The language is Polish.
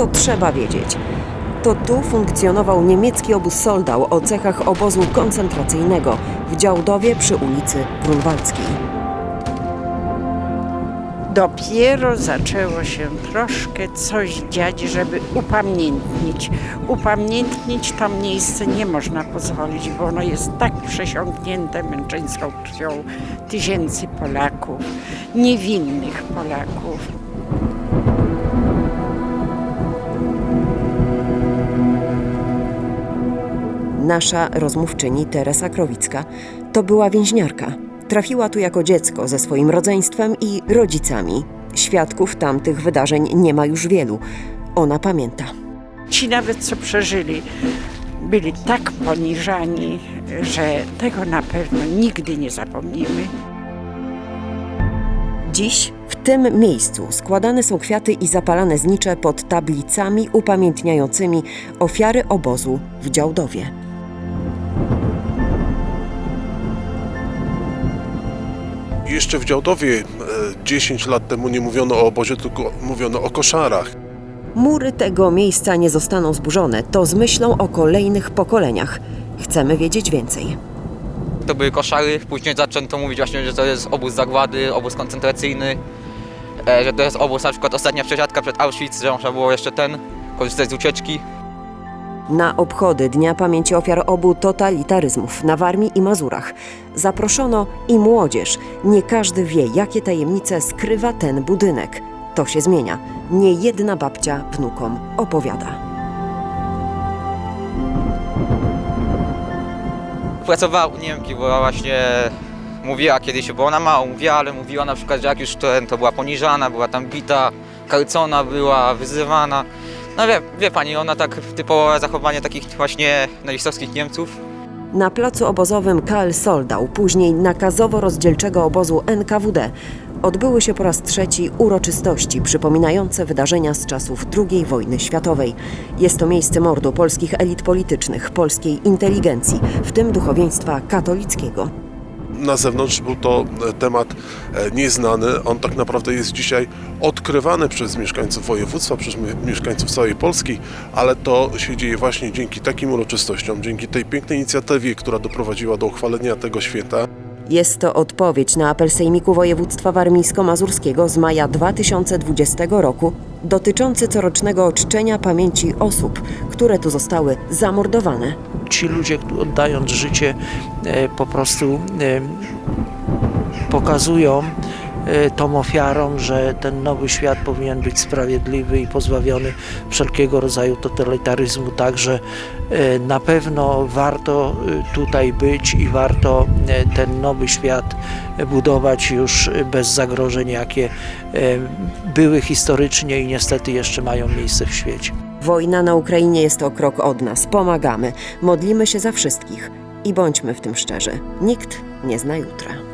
to trzeba wiedzieć. To tu funkcjonował niemiecki obóz Soldał o cechach obozu koncentracyjnego w Działdowie przy ulicy Grunwaldzkiej. Dopiero zaczęło się troszkę coś dziać, żeby upamiętnić. Upamiętnić to miejsce nie można pozwolić, bo ono jest tak przesiąknięte męczeńską krwią tysięcy Polaków, niewinnych Polaków. Nasza rozmówczyni Teresa Krowicka to była więźniarka. Trafiła tu jako dziecko ze swoim rodzeństwem i rodzicami. Świadków tamtych wydarzeń nie ma już wielu. Ona pamięta. Ci nawet co przeżyli, byli tak poniżani, że tego na pewno nigdy nie zapomnimy. Dziś w tym miejscu składane są kwiaty i zapalane znicze pod tablicami upamiętniającymi ofiary obozu w Działdowie. Jeszcze w Działdowie e, 10 lat temu nie mówiono o obozie, tylko mówiono o koszarach. Mury tego miejsca nie zostaną zburzone, to z myślą o kolejnych pokoleniach. Chcemy wiedzieć więcej. To były koszary, później zaczęto mówić właśnie, że to jest obóz zagłady, obóz koncentracyjny, e, że to jest obóz na przykład ostatnia przesiadka przed Auschwitz, że można było jeszcze ten, korzystać z ucieczki. Na obchody Dnia Pamięci Ofiar obu totalitaryzmów na Warmii i Mazurach zaproszono i młodzież. Nie każdy wie, jakie tajemnice skrywa ten budynek. To się zmienia. Nie jedna babcia wnukom opowiada. Pracowała u Niemki, bo właśnie mówiła kiedyś, bo ona mało mówiła, ale mówiła na przykład, że jak już ten, to była poniżana, była tam bita, karcona była, wyzywana. No wie, wie pani, ona tak typowe zachowanie takich właśnie nazistowskich Niemców. Na placu obozowym Karl Soldau, później nakazowo-rozdzielczego obozu NKWD, odbyły się po raz trzeci uroczystości przypominające wydarzenia z czasów II wojny światowej. Jest to miejsce mordu polskich elit politycznych, polskiej inteligencji, w tym duchowieństwa katolickiego. Na zewnątrz był to e, temat e, nieznany. On tak naprawdę jest dzisiaj odkrywany przez mieszkańców województwa, przez mi- mieszkańców całej Polski, ale to się dzieje właśnie dzięki takim uroczystościom, dzięki tej pięknej inicjatywie, która doprowadziła do uchwalenia tego święta. Jest to odpowiedź na apel Sejmiku Województwa Warmińsko-Mazurskiego z maja 2020 roku dotyczący corocznego czczenia pamięci osób, które tu zostały zamordowane. ci ludzie, oddając życie, e, po prostu e, pokazują tą ofiarom, że ten nowy świat powinien być sprawiedliwy i pozbawiony wszelkiego rodzaju totalitaryzmu. Także e, na pewno warto e, tutaj być i warto ten nowy świat budować już bez zagrożeń, jakie były historycznie i niestety jeszcze mają miejsce w świecie. Wojna na Ukrainie jest o krok od nas. Pomagamy, modlimy się za wszystkich i bądźmy w tym szczerzy. Nikt nie zna jutra.